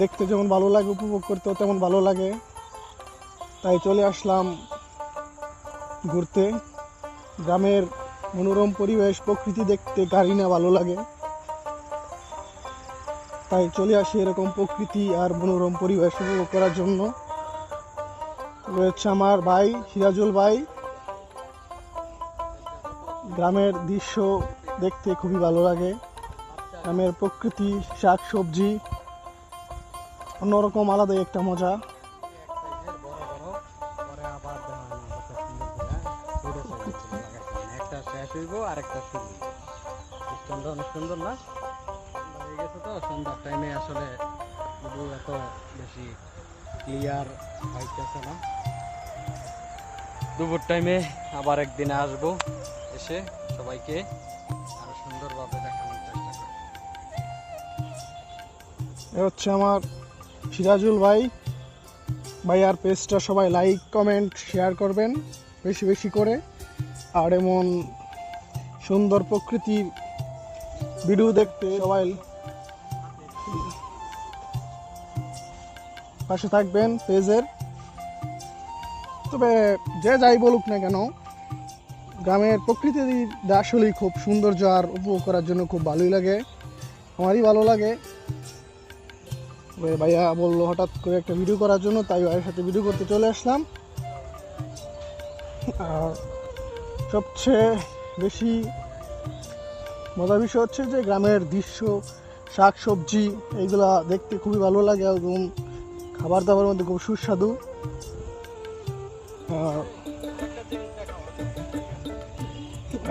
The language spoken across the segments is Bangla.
দেখতে যেমন ভালো লাগে, উপভোগ করতেও তেমন ভালো লাগে। তাই চলে আসলাম ঘুরতে। গ্রামের মনোরম পরিবেশ, প্রকৃতি দেখতে গাড়ি না ভালো লাগে। তাই চলে আসি এরকম প্রকৃতি আর মনোরম পরিবেশ উপভোগ করার জন্য। রয়েছে আমার ভাই, সিরাজুল ভাই। গ্রামের দৃশ্য দেখতে খুবই ভালো লাগে। গ্রামের প্রকৃতি শাক সবজি অন্যরকম আলাদাই একটা মজা। একটা শেষ হইব আর একটা শুরু সুন্দর অনেক সুন্দর না হয়ে গেছে তো সন্ধ্যার টাইমে আসলে এত বেশি ক্লিয়ার হইতেছে না দুপুর টাইমে আবার একদিন আসব এসে সবাইকে আরও সুন্দরভাবে দেখানোর চেষ্টা করব। এ হচ্ছে আমার সিরাজুল ভাই। ভাই, আর পেজটা সবাই লাইক কমেন্ট শেয়ার করবেন বেশি বেশি করে। আর এমন সুন্দর প্রকৃতির ভিডিও দেখতে সবাই পাশে থাকবেন পেজের। তবে যে যাই বলুক না কেন, গ্রামের প্রকৃতিটা আসলেই খুব সৌন্দর্য আর উপভোগ করার জন্য খুব ভালোই লাগে। আমারই ভালো লাগে। ভাইয়া বলল হঠাৎ করে একটা ভিডিও করার জন্য, তাই ভাইয়ের সাথে ভিডিও করতে চলে আসলাম। আর সবচেয়ে বেশি মজার বিষয় হচ্ছে যে গ্রামের দৃশ্য শাক সবজি এইগুলা দেখতে খুবই ভালো লাগে এবং খাবার দাবার মধ্যে খুব সুস্বাদু।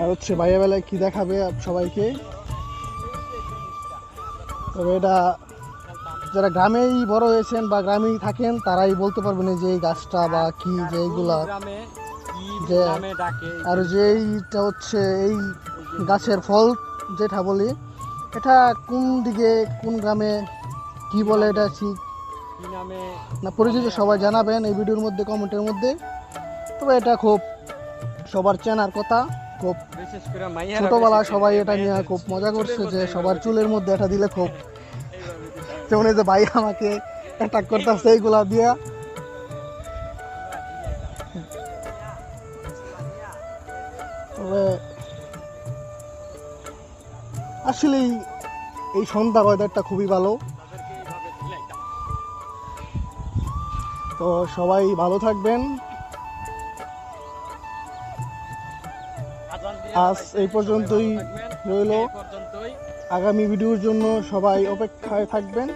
আর হচ্ছে ভাইয়া বেলায় কি দেখাবে সবাইকে? তবে এটা যারা গ্রামেই বড় হয়েছেন বা গ্রামেই থাকেন তারাই বলতে পারবেন যে এই গাছটা বা কি যে এইগুলা যে- আর যে এইটা হচ্ছে এই গাছের ফল যেটা বলি এটা কোন দিকে কোন গ্রামে কি বলে এটা ঠিক? না পরিচিত সবাই জানাবেন এই ভিডিওর মধ্যে কমেন্টের মধ্যে। তবে এটা খুব সবার চেনার কথা খুব বেশি সবাই এটা নিয়ে খুব মজা করছে যে সবার চুলের মধ্যে এটা দিলে খুব যেমন এই যে ভাই আমাকে অ্যাটাক করতেছে এইগুলা দিয়া তবে আসলেই এই সন্ধ্যা ওয়েদারটা খুবই ভালো। তো সবাই ভালো থাকবেন আজ এই পর্যন্তই। রইল আগামী ভিডিওর জন্য সবাই অপেক্ষায় থাকবেন।